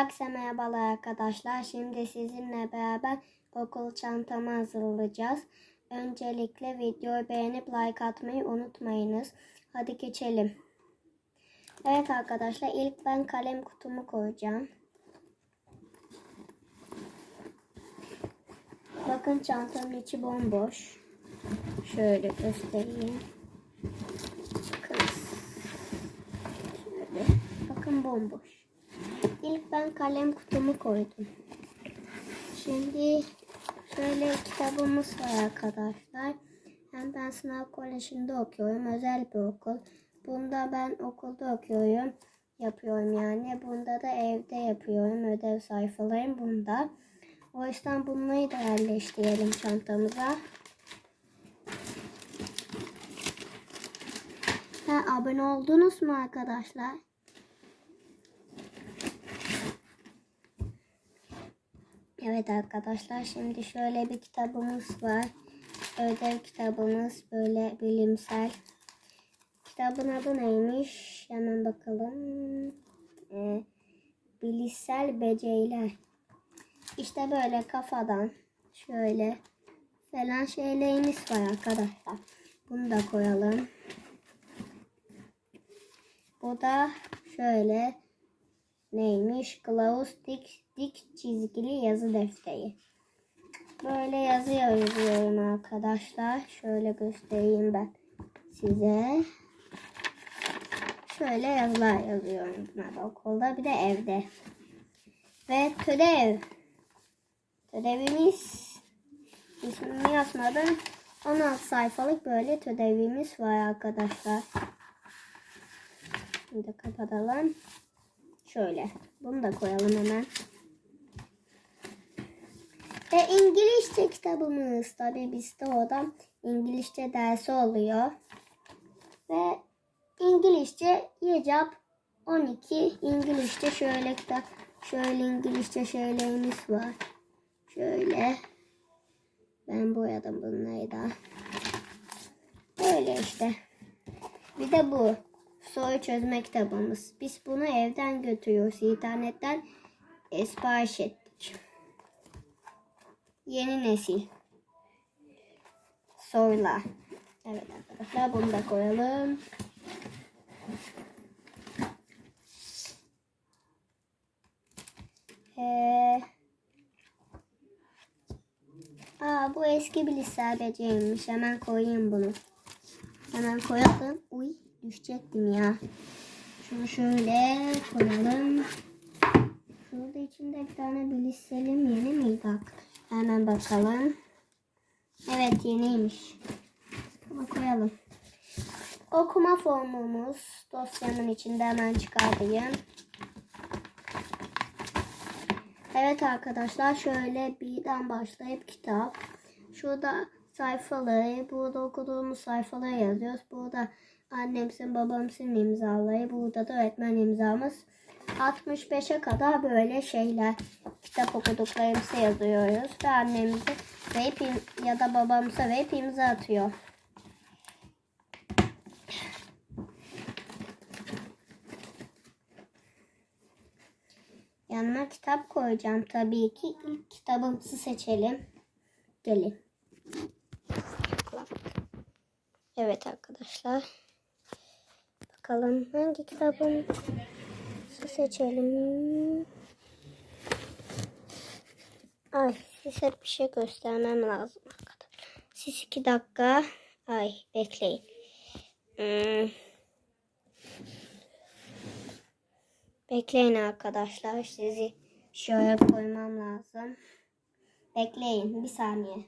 Herkese merhabalar arkadaşlar. Şimdi sizinle beraber okul çantamı hazırlayacağız. Öncelikle videoyu beğenip like atmayı unutmayınız. Hadi geçelim. Evet arkadaşlar ilk ben kalem kutumu koyacağım. Bakın çantanın içi bomboş. Şöyle göstereyim. Bakın. Şöyle. Bakın bomboş. İlk ben kalem kutumu koydum. Şimdi şöyle kitabımız var arkadaşlar. Hem ben sınav kolejinde okuyorum. Özel bir okul. Bunda ben okulda okuyorum. Yapıyorum yani. Bunda da evde yapıyorum. Ödev sayfalarım bunda. O yüzden bunları da yerleştirelim çantamıza. Ha, abone oldunuz mu arkadaşlar? Evet arkadaşlar şimdi şöyle bir kitabımız var. Ödev kitabımız böyle bilimsel. Kitabın adı neymiş? Hemen bakalım. Ee, bilişsel beceriler. İşte böyle kafadan şöyle falan şeylerimiz var arkadaşlar. Bunu da koyalım. Bu da şöyle neymiş? Kılavuz dik, dik çizgili yazı defteri. Böyle yazı yazıyorum arkadaşlar. Şöyle göstereyim ben size. Şöyle yazılar yazıyorum buna da okulda bir de evde. Ve tödev. Tödevimiz ismini yazmadım. 16 sayfalık böyle tödevimiz var arkadaşlar. Şimdi kapatalım. Şöyle. Bunu da koyalım hemen. Ve İngilizce kitabımız. Tabi bizde o da İngilizce dersi oluyor. Ve İngilizce Yecap 12 İngilizce şöyle kitap şöyle İngilizce şeylerimiz var. Şöyle ben boyadım bunları da. Böyle işte. Bir de bu soru çözme kitabımız. Biz bunu evden götürüyoruz. İnternetten sipariş ettik. Yeni nesil. Sorular. Evet arkadaşlar bunu da koyalım. Ee, aa, bu eski bilgisayar beceriymiş. Hemen koyayım bunu. Hemen koyalım. Uy düşecektim ya. Şunu şöyle koyalım. Şurada içinde bir tane bilgisayarım yeni miydi? Hemen bakalım. Evet yeniymiş. Ama koyalım. Okuma formumuz dosyanın içinde hemen çıkartayım. Evet arkadaşlar şöyle birden başlayıp kitap. Şurada sayfaları, burada okuduğumuz sayfaları yazıyoruz. Burada annemsin babamsın imzaları. Burada da öğretmen imzamız. 65'e kadar böyle şeyler kitap okuduklarımızı yazıyoruz. Ve annemize verip ya da babamıza verip imza atıyor. Yanına kitap koyacağım tabii ki. İlk kitabımızı seçelim. Gelin. Evet arkadaşlar. Bakalım hangi kitabımızı seçelim. Ay size bir şey göstermem lazım. Siz iki dakika. Ay bekleyin. Hmm. Bekleyin arkadaşlar. Sizi şöyle koymam lazım. Bekleyin bir saniye.